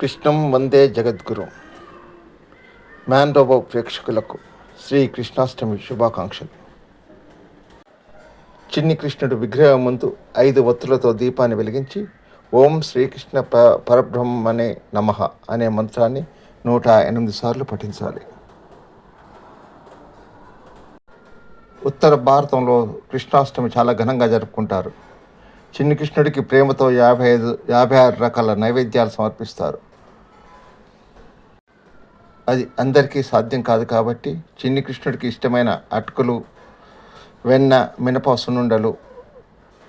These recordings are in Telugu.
కృష్ణం వందే జగద్గురు. మ్యాన్ రోబో ప్రేక్షకులకు శ్రీ కృష్ణాష్టమి శుభాకాంక్షలు. చిన్ని కృష్ణుడు విగ్రహం ముందు ఐదు ఒత్తులతో దీపాన్ని వెలిగించి ఓం శ్రీకృష్ణ ప పరబ్రహ్మనే నమః అనే మంత్రాన్ని నూట ఎనిమిది సార్లు పఠించాలి. ఉత్తర భారతంలో కృష్ణాష్టమి చాలా ఘనంగా జరుపుకుంటారు. చిన్ని కృష్ణుడికి ప్రేమతో యాభై ఐదు యాభై ఆరు రకాల నైవేద్యాలు సమర్పిస్తారు. అది అందరికీ సాధ్యం కాదు కాబట్టి చిన్ని కృష్ణుడికి ఇష్టమైన అటుకులు వెన్న మినప సున్నుండలు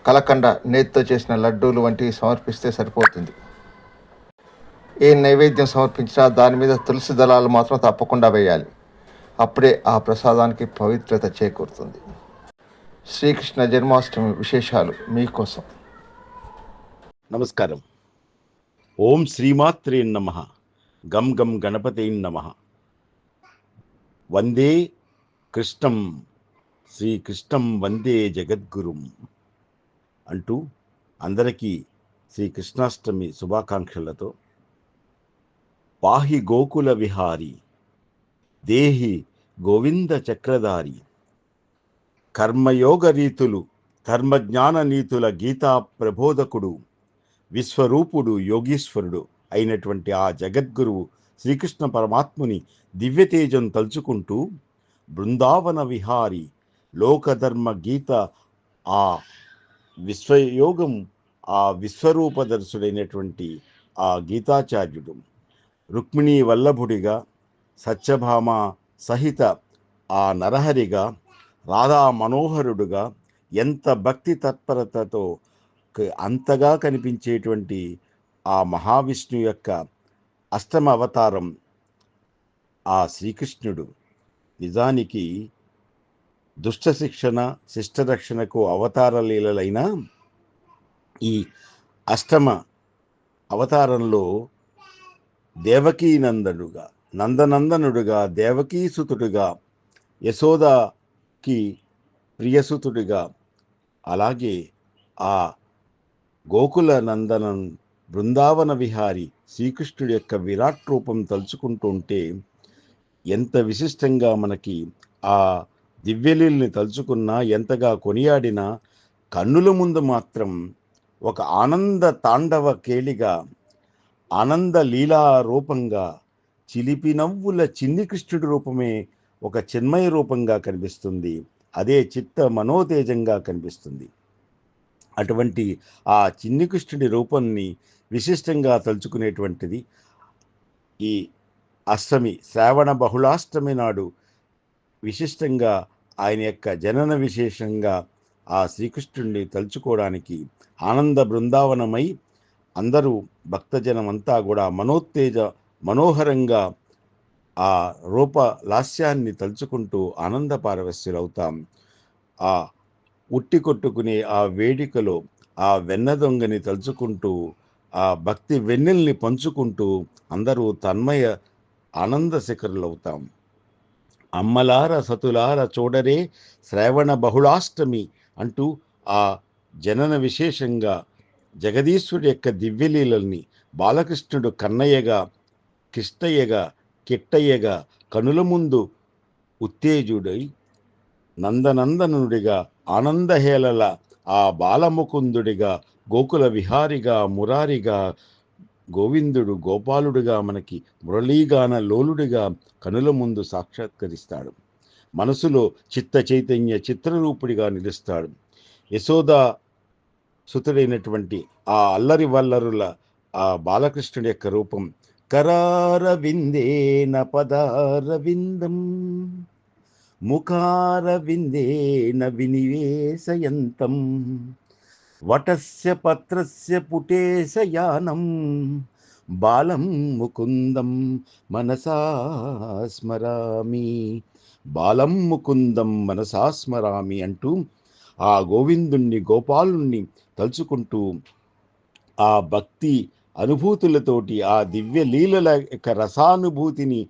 కలకండ నేతితో చేసిన లడ్డూలు వంటివి సమర్పిస్తే సరిపోతుంది. ఏ నైవేద్యం సమర్పించినా దాని మీద తులసి దళాలు మాత్రం తప్పకుండా వేయాలి. అప్పుడే ఆ ప్రసాదానికి పవిత్రత చేకూరుతుంది. శ్రీకృష్ణ జన్మాష్టమి విశేషాలు మీకోసం నమస్కారం. ఓం శ్రీమాత్రే నమ. గం గం గణపతి నమ. వందే కృష్ణం శ్రీకృష్ణం వందే జగద్గురుం అంటూ అందరికీ శ్రీ కృష్ణాష్టమి శుభాకాంక్షలతో పాహి గోకుల విహారి దేహి గోవింద చక్రధారి కర్మయోగ రీతులు ధర్మజ్ఞాన నీతుల గీతా ప్రబోధకుడు విశ్వరూపుడు యోగీశ్వరుడు అయినటువంటి ఆ జగద్గురువు శ్రీకృష్ణ పరమాత్ముని దివ్యతేజం తలుచుకుంటూ బృందావన విహారి లోకధర్మ గీత ఆ విశ్వయోగం ఆ విశ్వరూపదర్శుడైనటువంటి ఆ గీతాచార్యుడు. రుక్మిణీ వల్లభుడిగా సత్యభామ సహిత ఆ నరహరిగా రాధా మనోహరుడుగా ఎంత భక్తి తత్పరతతో అంతగా కనిపించేటువంటి ఆ మహావిష్ణు యొక్క అష్టమ అవతారం ఆ శ్రీకృష్ణుడు. నిజానికి దుష్ట శిక్షణ శిష్టరక్షణకు అవతార లీలలైన ఈ అష్టమ అవతారంలో దేవకీనందనుడుగా నందనందనుడుగా దేవకీసుతుడుగా యశోదకి ప్రియసుతుడిగా అలాగే ఆ గోకుల నందనం బృందావన విహారి శ్రీకృష్ణుడి యొక్క విరాట్ రూపం తలుచుకుంటూ ఉంటే ఎంత విశిష్టంగా మనకి ఆ దివ్యలీల్ని తలుచుకున్నా ఎంతగా కొనియాడినా కన్నుల ముందు మాత్రం ఒక ఆనంద తాండవ కేళిగా ఆనంద లీలా రూపంగా చిలిపి నవ్వుల చిన్ని కృష్ణుడి రూపమే ఒక చిన్మయ రూపంగా కనిపిస్తుంది. అదే చిత్త మనోతేజంగా కనిపిస్తుంది. అటువంటి ఆ చిన్ని కృష్ణుడి రూపాన్ని విశిష్టంగా తలుచుకునేటువంటిది ఈ అష్టమి శ్రావణ బహుళాష్టమి నాడు విశిష్టంగా ఆయన యొక్క జనన విశేషంగా ఆ శ్రీకృష్ణుడిని తలుచుకోవడానికి ఆనంద బృందావనమై అందరూ భక్తజనం అంతా కూడా మనోత్తేజ మనోహరంగా ఆ రూప లాస్యాన్ని తలుచుకుంటూ ఆనంద పారవస్యులవుతాం ఆ ఉట్టి కొట్టుకునే ఆ వేడికలో ఆ వెన్న దొంగని తలుచుకుంటూ ఆ భక్తి వెన్నెల్ని పంచుకుంటూ అందరూ తన్మయ ఆనంద శిఖరులవుతాం. అమ్మలార సతులార చూడరే శ్రావణ బహుళాష్టమి అంటూ ఆ జనన విశేషంగా జగదీశ్వరుడి యొక్క దివ్యలీలల్ని బాలకృష్ణుడు కన్నయ్యగా కిష్టయ్యగా కిట్టయ్యగా కనుల ముందు ఉత్తేజుడై నందనందనుడిగా ఆనందహేళల ఆ బాలముకుందుడిగా గోకుల విహారిగా మురారిగా గోవిందుడు గోపాలుడుగా మనకి మురళీగాన లోలుడిగా కనుల ముందు సాక్షాత్కరిస్తాడు. మనసులో చిత్త చైతన్య చిత్రరూపుడిగా నిలుస్తాడు. యశోద సుతుడైనటువంటి ఆ అల్లరి వల్లరుల ఆ బాలకృష్ణుడి యొక్క రూపం కరార విందేన పదార ముఖార వినివేశయంతం వటస్య పత్రస్య పుటేశయానం బాలం ముకుందం మనసా స్మరామి. బాలం ముకుందం మనసా స్మరామి అంటూ ఆ గోవిందుణ్ణి గోపాలుణ్ణి తలుచుకుంటూ ఆ భక్తి అనుభూతులతోటి ఆ దివ్య లీలల యొక్క రసానుభూతిని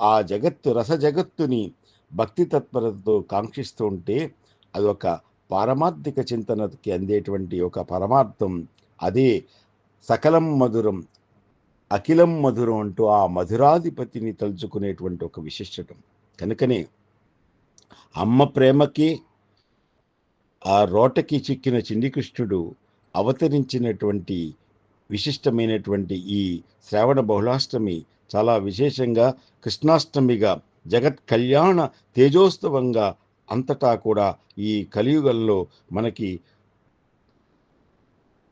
ఆ జగత్తు రస జగత్తుని భక్తి తత్పరతతో కాంక్షిస్తూ ఉంటే అదొక పారమార్థిక చింతనకి అందేటువంటి ఒక పరమార్థం అదే సకలం మధురం అఖిలం మధురం అంటూ ఆ మధురాధిపతిని తలుచుకునేటువంటి ఒక విశిష్టతం. కనుకనే అమ్మ ప్రేమకి ఆ రోటకి చిక్కిన చిండికృష్ణుడు అవతరించినటువంటి విశిష్టమైనటువంటి ఈ శ్రావణ బహుళాష్టమి చాలా విశేషంగా కృష్ణాష్టమిగా జగత్ కళ్యాణ తేజోత్సవంగా అంతటా కూడా ఈ కలియుగంలో మనకి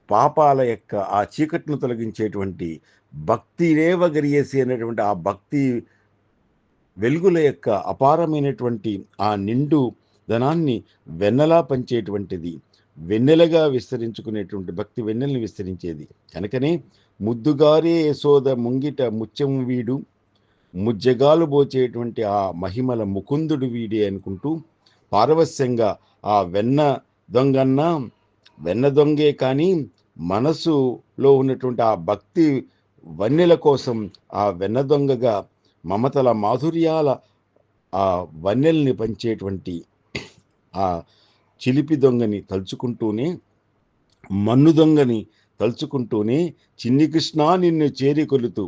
పాపాల యొక్క ఆ చీకటిను తొలగించేటువంటి భక్తి రేవ గరియేసి అనేటువంటి ఆ భక్తి వెలుగుల యొక్క అపారమైనటువంటి ఆ నిండు ధనాన్ని వెన్నెలా పంచేటువంటిది వెన్నెలగా విస్తరించుకునేటువంటి భక్తి వెన్నెలను విస్తరించేది. కనుకనే ముద్దుగారే యశోద ముంగిట ముత్యం వీడు ముజ్జగాలు పోచేటువంటి ఆ మహిమల ముకుందుడు వీడే అనుకుంటూ పారవస్యంగా ఆ వెన్న దొంగన్నా వెన్న దొంగే కానీ మనసులో ఉన్నటువంటి ఆ భక్తి వన్నెల కోసం ఆ వెన్న దొంగగా మమతల మాధుర్యాల ఆ వన్నెల్ని పంచేటువంటి ఆ చిలిపి దొంగని తలుచుకుంటూనే మన్ను దొంగని తలుచుకుంటూనే చిన్ని కృష్ణ నిన్ను చేరికొలుతూ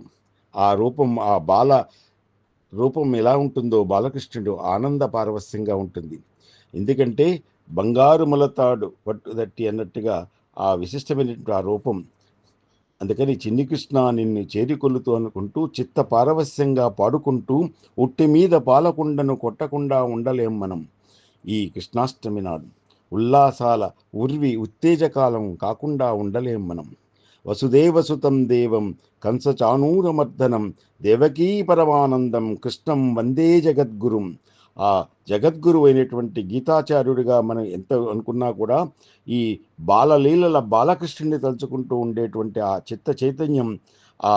ఆ రూపం ఆ బాల రూపం ఎలా ఉంటుందో బాలకృష్ణుడు ఆనంద పారవస్యంగా ఉంటుంది. ఎందుకంటే బంగారు మొలతాడు పట్టుదట్టి అన్నట్టుగా ఆ విశిష్టమైనటువంటి ఆ రూపం. అందుకని చిన్ని కృష్ణ నిన్ను చేరికొల్లుతూ అనుకుంటూ చిత్త పారవస్యంగా పాడుకుంటూ ఉట్టి మీద పాలకుండను కొట్టకుండా ఉండలేం మనం. ఈ కృష్ణాష్టమి నాడు ఉల్లాసాల ఉర్వి ఉత్తేజకాలం కాకుండా ఉండలేం మనం. వసుదేవసుతం దేవం కంసచానూరమర్దనం దేవకీ పరమానందం కృష్ణం వందే జగద్గురుం. ఆ జగద్గురు అయినటువంటి గీతాచార్యుడిగా మనం ఎంత అనుకున్నా కూడా ఈ బాలలీలల బాలకృష్ణుని తలుచుకుంటూ ఉండేటువంటి ఆ చిత్త చైతన్యం ఆ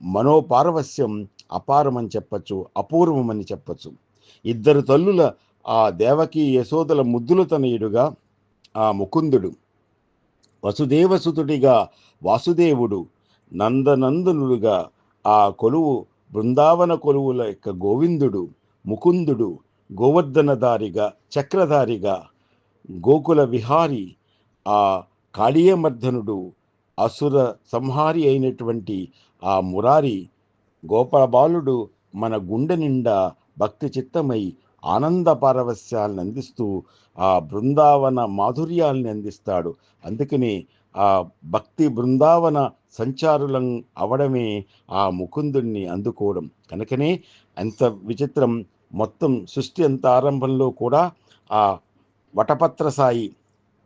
మనోపారవస్యం అపారమని చెప్పచ్చు అపూర్వమని చెప్పచ్చు. ఇద్దరు తల్లుల ఆ దేవకి యశోదల ముద్దుల తనయుడుగా ఆ ముకుందుడు వసుదేవసుతుడిగా వాసుదేవుడు నందనందనుడుగా ఆ కొలువు బృందావన కొలువుల యొక్క గోవిందుడు ముకుందుడు గోవర్ధనధారిగా చక్రధారిగా గోకుల విహారి ఆ కాళీయమర్ధనుడు అసుర సంహారి అయినటువంటి ఆ మురారి గోపాలబాలుడు మన గుండె నిండా భక్తి చిత్తమై ఆనంద పారవస్యాలను అందిస్తూ ఆ బృందావన మాధుర్యాల్ని అందిస్తాడు. అందుకనే ఆ భక్తి బృందావన సంచారులం అవడమే ఆ ముకుందుణ్ణి అందుకోవడం. కనుకనే అంత విచిత్రం మొత్తం సృష్టి అంత ఆరంభంలో కూడా ఆ వటపత్ర సాయి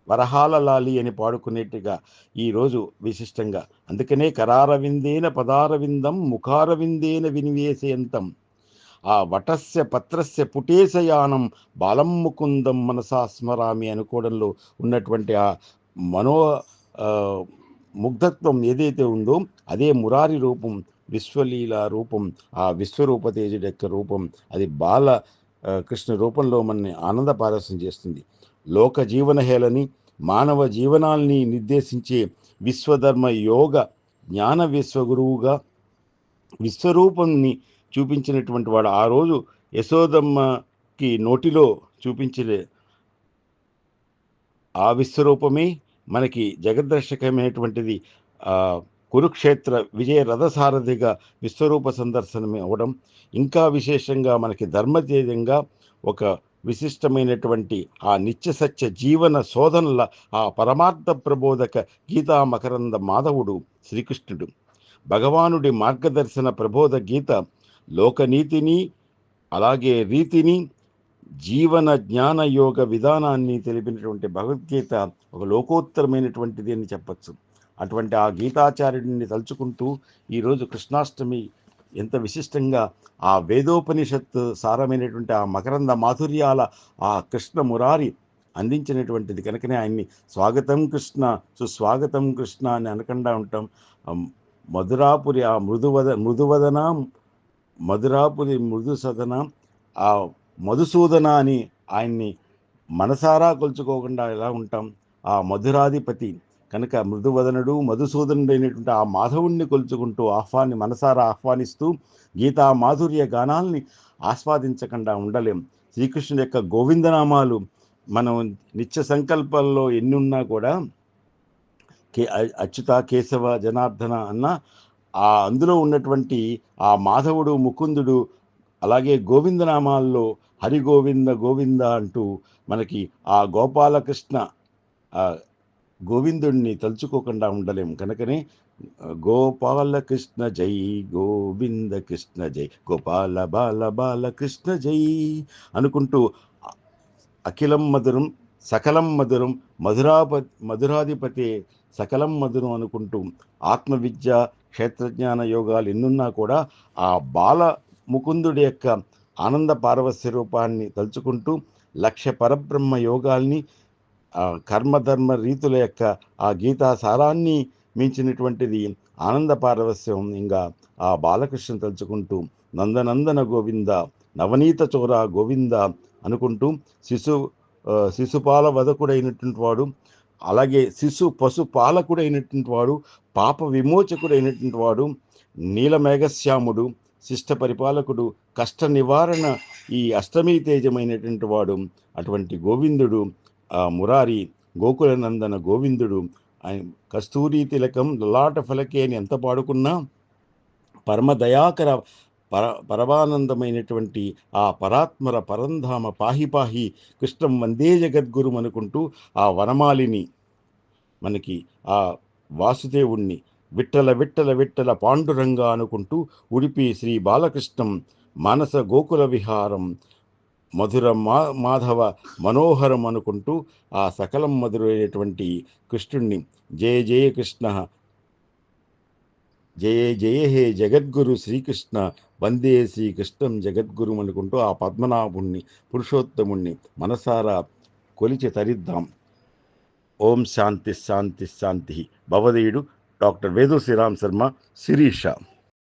వరహాల లాలి అని పాడుకునేట్టుగా ఈరోజు విశిష్టంగా. అందుకనే కరారవిందేన పదారవిందం ముఖారవిందేన వినివేశయంతం. ఆ వటస్య పత్రస్య పుటేశయానం బాలం ముకుందం మనసా స్మరామి అనుకోవడంలో ఉన్నటువంటి ఆ మనో ముగ్ధత్వం ఏదైతే ఉందో అదే మురారి రూపం విశ్వలీల రూపం ఆ విశ్వరూప తేజుడి యొక్క రూపం అది బాల కృష్ణ రూపంలో మనని ఆనంద పారసం చేస్తుంది. లోక జీవనహేళని మానవ జీవనాల్ని నిర్దేశించే విశ్వధర్మ యోగ జ్ఞాన విశ్వగురువుగా విశ్వరూపాన్ని చూపించినటువంటి వాడు ఆ రోజు యశోదమ్మకి నోటిలో చూపించలే. ఆ విశ్వరూపమే మనకి జగద్దర్శకమైనటువంటిది కురుక్షేత్ర విజయ రథసారథిగా విశ్వరూప సందర్శనమే అవ్వడం ఇంకా విశేషంగా మనకి ధర్మతేజంగా ఒక విశిష్టమైనటువంటి ఆ నిత్య సత్య జీవన శోధనల ఆ పరమార్థ ప్రబోధక గీతా మకరంద మాధవుడు శ్రీకృష్ణుడు. భగవానుడి మార్గదర్శన ప్రబోధ గీత లోకనీతిని అలాగే రీతిని జీవన జ్ఞాన యోగ విధానాన్ని తెలిపినటువంటి భగవద్గీత ఒక లోకోత్తరమైనటువంటిది అని చెప్పచ్చు. అటువంటి ఆ గీతాచార్యుడిని తలుచుకుంటూ ఈరోజు కృష్ణాష్టమి ఎంత విశిష్టంగా ఆ వేదోపనిషత్ సారమైనటువంటి ఆ మకరంద మాధుర్యాల ఆ కృష్ణ మురారి అందించినటువంటిది కనుకనే ఆయన్ని స్వాగతం కృష్ణ సుస్వాగతం కృష్ణ అని అనకుండా ఉంటాం. మధురాపురి ఆ మృదువద మృదువదన మధురాపురి మృదు సదన ఆ మధుసూదన అని ఆయన్ని మనసారా కొలుచుకోకుండా ఎలా ఉంటాం? ఆ మధురాధిపతి కనుక మృదువదనుడు మధుసూదనుడైనటువంటి ఆ మాధవుణ్ణి కొలుచుకుంటూ ఆహ్వాన్ని మనసారా ఆహ్వానిస్తూ గీతా మాధుర్య గానాల్ని ఆస్వాదించకుండా ఉండలేం. శ్రీకృష్ణుడి యొక్క గోవిందనామాలు మనం నిత్య సంకల్పాల్లో ఎన్ని ఉన్నా కూడా కే అచ్యుత కేశవ జనార్దన అన్న ఆ అందులో ఉన్నటువంటి ఆ మాధవుడు ముకుందుడు అలాగే గోవిందనామాల్లో హరిగోవింద గోవింద గోవింద అంటూ మనకి ఆ గోపాలకృష్ణ గోవిందుణ్ణి తలుచుకోకుండా ఉండలేం. కనుకనే గోపాలకృష్ణ జై గోవింద కృష్ణ జై గోపాల బాల బాల కృష్ణ జై అనుకుంటూ అఖిలం మధురం సకలం మధురం మధురాప మధురాధిపతి సకలం మధురం అనుకుంటూ ఆత్మవిద్య క్షేత్రజ్ఞాన యోగాలు ఎన్నున్నా కూడా ఆ బాల ముకుందుడి యొక్క ఆనంద పార్వస్య రూపాన్ని తలుచుకుంటూ లక్ష పరబ్రహ్మ యోగాల్ని కర్మధర్మ రీతుల యొక్క ఆ గీతా సారాన్ని మించినటువంటిది ఆనంద పారవస్యం ఇంకా ఆ బాలకృష్ణ తలుచుకుంటూ నందనందన గోవింద నవనీత చోర గోవింద అనుకుంటూ శిశు శిశుపాల వధకుడైనటువంటి వాడు అలాగే శిశు పశు పాలకుడైనటువంటి వాడు పాప విమోచకుడైనటువంటి వాడు నీలమేఘశ్యాముడు శిష్ట పరిపాలకుడు కష్ట నివారణ ఈ అష్టమీ తేజమైనటువంటి వాడు అటువంటి గోవిందుడు ఆ మురారి గోకులనందన గోవిందుడు ఆయన కస్తూరి తిలకం లలాట ఫలకే అని ఎంత పాడుకున్నా పరమ దయాకర పర పరమానందమైనటువంటి ఆ పరాత్మర పరంధామ పాహి పాహి కృష్ణం వందే జగద్గురు అనుకుంటూ ఆ వనమాలిని మనకి ఆ వాసుదేవుణ్ణి విట్టల విట్టల విట్టల పాండురంగా అనుకుంటూ ఉడిపి శ్రీ బాలకృష్ణం మానస గోకుల విహారం మధుర మా మాధవ మనోహరం అనుకుంటూ ఆ సకలం మధురైనటువంటి కృష్ణుణ్ణి. జయ జయ కృష్ణ. జయ జయ హే జగద్గురు శ్రీకృష్ణ. వందే శ్రీకృష్ణం జగద్గురు అనుకుంటూ ఆ పద్మనాభుణ్ణి పురుషోత్తముణ్ణి మనసారా కొలిచి తరిద్దాం. ఓం శాంతి శాంతి శాంతి. భవదేయుడు డాక్టర్ వేదు శ్రీరామ్ శర్మ శిరీష.